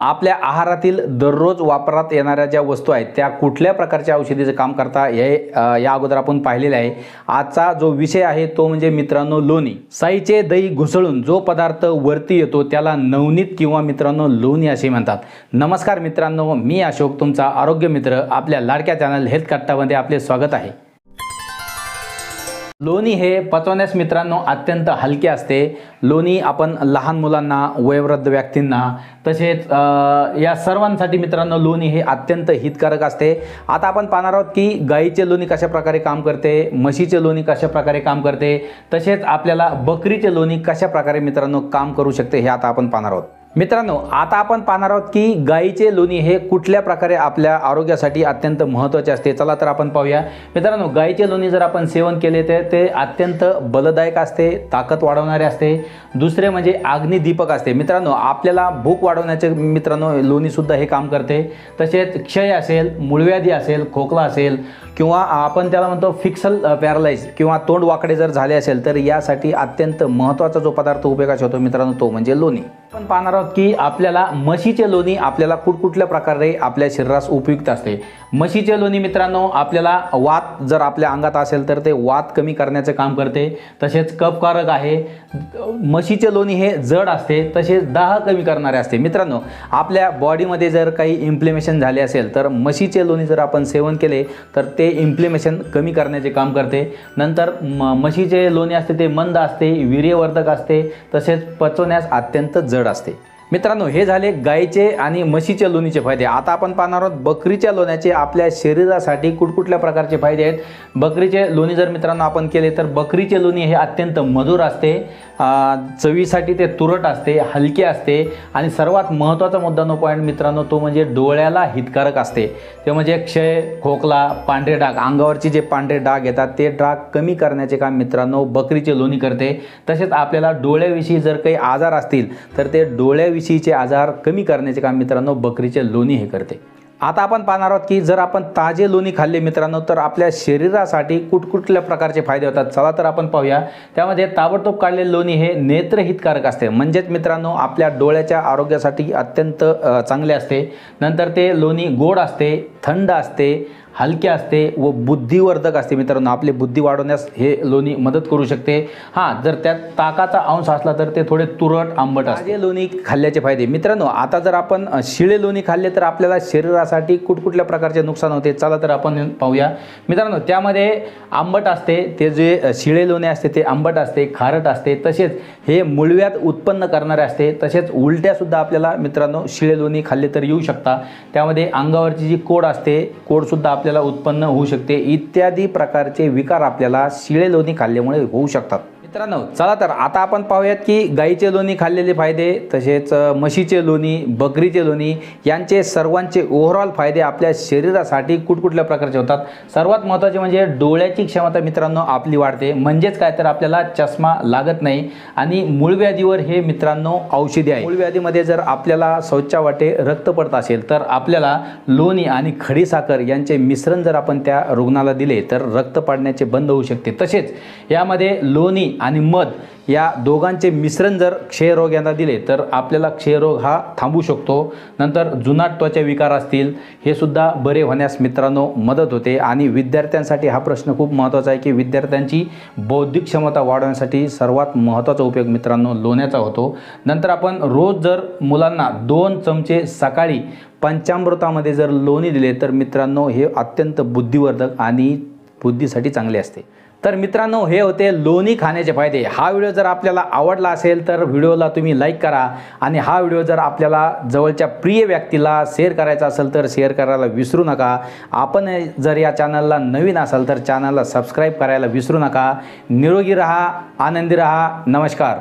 आपल्या आहारातील दररोज वापरात येणाऱ्या ज्या वस्तू आहेत त्या कुठल्या प्रकारच्या औषधीचं काम करता हे या अगोदर आपण पाहिलेलं आहे. आजचा जो विषय आहे तो म्हणजे मित्रांनो लोणी. साईचे दही घुसळून जो पदार्थ वरती येतो त्याला नवनीत किंवा मित्रांनो लोणी असे म्हणतात. नमस्कार मित्रांनो मी अशोक तुमचा आरोग्य मित्र आपल्या लाडक्या चॅनल हेल्थ कट्टामध्ये आपले स्वागत आहे. लोणी हे पचवण्यास मित्रांनो अत्यंत हलके असते. लोणी आपण लहान मुलांना वयोवृद्ध व्यक्तींना तसेच या सर्वांसाठी मित्रांनो लोणी हे अत्यंत हितकारक असते. आता आपण पाहणार आहोत की गाईचे लोणी कशा प्रकारे काम करते म्हशीचे लोणी कशा प्रकारे काम करते तसेच आपल्याला बकरीचे लोणी कशा प्रकारे मित्रांनो काम करू शकते हे आता आपण पाहणार आहोत. मित्रांनो आता आपण पाहणार आहोत की गाईचे लोणी हे कुठल्या प्रकारे आपल्या आरोग्यासाठी अत्यंत महत्त्वाचे असते. चला तर आपण पाहूया. मित्रांनो गाईचे लोणी जर आपण सेवन केले तर ते अत्यंत बलदायक असते ताकद वाढवणारे असते. दुसरे म्हणजे अग्निदीपक असते. मित्रांनो आपल्याला भूक वाढवण्याचे मित्रांनो लोणीसुद्धा हे काम करते. तसेच क्षय असेल मूळव्याधी असेल खोकला असेल किंवा आपण त्याला म्हणतो फिक्सल पॅरालाइज किंवा तोंड वाकडे जर झाले असेल तर यासाठी अत्यंत महत्त्वाचा जो पदार्थ उपयोगाचा होतो मित्रांनो तो म्हणजे लोणी. आपण पाहणार आहोत की आपल्याला म्हशीचे लोणी आपल्याला कुठकुठल्या प्रकारे आपल्या शरीरास उपयुक्त असते. म्हशीचे लोणी मित्रांनो आपल्याला वात जर आपल्या अंगात असेल तर ते वात कमी करण्याचं काम करते. तसेच कपकारक आहे. म्हशीचे लोणी हे जड असते तसेच दाह कमी करणारे असते. मित्रांनो आपल्या बॉडीमध्ये जर काही इम्प्लिमेशन झाले असेल तर म्हशीचे लोणी जर आपण सेवन केले तर ते इम्प्लिमेशन कमी करण्याचे काम करते. नंतर म म्हशीचे लोणी असते ते मंद असते वीर्यवर्धक असते. तसेच पचवण्यास अत्यंत जड असते. मित्रांनो हे झाले गाईचे आणि म्हशीच्या लोणीचे फायदे. आता आपण पाहणार आहोत बकरीच्या लोण्याचे आपल्या शरीरासाठी कुठकुठल्या प्रकारचे फायदे आहेत. बकरीचे लोणी जर मित्रांनो आपण केले तर बकरीचे लोणी हे अत्यंत मधुर असते चवीसाठी ते तुरट असते हलके असते आणि सर्वात महत्त्वाचा मुद्दानो पॉईंट मित्रांनो तो म्हणजे डोळ्याला हितकारक असते. ते म्हणजे क्षय खोकला पांढरे डाग अंगावरचे जे पांढरे डाग येतात ते डाग कमी करण्याचे काम मित्रांनो बकरीचे लोणी करते. तसेच आपल्याला डोळ्याविषयी जर काही आजार असतील तर ते डोळ्या डोळ्याविषयीचे आजार कमी करण्याचे काम मित्रांनो बकरीचे लोणी हे करते. आता आपण पाहणार आहोत की जर आपण ताजे लोणी खाल्ले मित्रांनो तर आपल्या शरीरासाठी कुठकुठल्या प्रकारचे फायदे होतात. चला तर आपण पाहूया. त्यामध्ये ताबडतोब काढलेले लोणी हे नेत्रहितकारक असते. म्हणजेच मित्रांनो आपल्या डोळ्याच्या आरोग्यासाठी अत्यंत चांगले असते. नंतर ते लोणी गोड असते थंड असते. हलके असते व बुद्धिवर्धक असते. मित्रांनो आपली बुद्धी वाढवण्यास हे लोणी मदत करू शकते. हां जर त्यात ताकाचा अंश असला तर ते थोडे तुरट आंबट असते. लोणी खाल्ल्याचे फायदे. मित्रांनो आता जर आपण शिळे लोणी खाल्ले तर आपल्याला शरीरासाठी कुठकुठल्या प्रकारचे नुकसान होते? चला तर आपण पाहूया. मित्रांनो त्यामध्ये आंबट असते. ते जे शिळे लोणी असते ते आंबट असते खारट असते. तसेच हे मुळव्यात उत्पन्न करणारे असते. तसेच उलट्यासुद्धा आपल्याला मित्रांनो शिळे लोणी खाल्ले तर येऊ शकता. त्यामध्ये अंगावरची जी कोड असते कोडसुद्धा आपल्याला आपल्याला उत्पन्न होऊ शकते. इत्यादी प्रकारचे विकार आपल्याला शिळे लोणी खाल्ल्यामुळे होऊ शकतात. मित्रांनो चला तर आता आपण पाहूयात की गाईचे लोणी खाल्लेले फायदे तसेच म्हशीचे लोणी बकरीचे लोणी यांचे सर्वांचे ओव्हरऑल फायदे आपल्या शरीरासाठी कुठकुठल्या प्रकारचे होतात? सर्वात महत्त्वाचे म्हणजे डोळ्याची क्षमता मित्रांनो आपली वाढते. म्हणजेच काय? तर आपल्याला चष्मा लागत नाही आणि मूळव्याधीवर हे मित्रांनो औषधी आहे. मूळव्याधीमध्ये जर आपल्याला शौचावाटे रक्त पडत असेल तर आपल्याला लोणी आणि खडीसाखर यांचे मिश्रण जर आपण त्या रुग्णाला दिले तर रक्त पाडण्याचे बंद होऊ शकते. तसेच यामध्ये लोणी आणि मध या दोघांचे मिश्रण जर क्षयरोग यांना दिले तर आपल्याला क्षयरोग हा थांबू शकतो. नंतर जुनाट त्वचा विकार असतील हे सुद्धा बरे होण्यास मित्रांनो मदत होते. आणि विद्यार्थ्यांसाठी हा प्रश्न खूप महत्त्वाचा आहे की विद्यार्थ्यांची बौद्धिक क्षमता वाढवण्यासाठी सर्वात महत्त्वाचा उपयोग मित्रांनो लोण्याचा होतो. नंतर आपण रोज जर मुलांना दोन चमचे सकाळी पंचामृतामध्ये जर लोणी दिले तर मित्रांनो हे अत्यंत बुद्धिवर्धक आणि बुद्धीसाठी चांगले असते. तर मित्रांनो हे होते लोणी खाण्याचे फायदे. हा व्हिडिओ जर आपल्याला आवडला असेल तर व्हिडिओला तुम्ही लाईक करा. आणि हा व्हिडिओ जर आपल्याला जवळच्या प्रिय व्यक्तीला शेअर करायचा असेल तर शेअर करायला विसरू नका. आपण जर या चॅनलला नवीन असाल तर चॅनलला सबस्क्राईब करायला विसरू नका. निरोगी रहा आनंदी रहा. नमस्कार.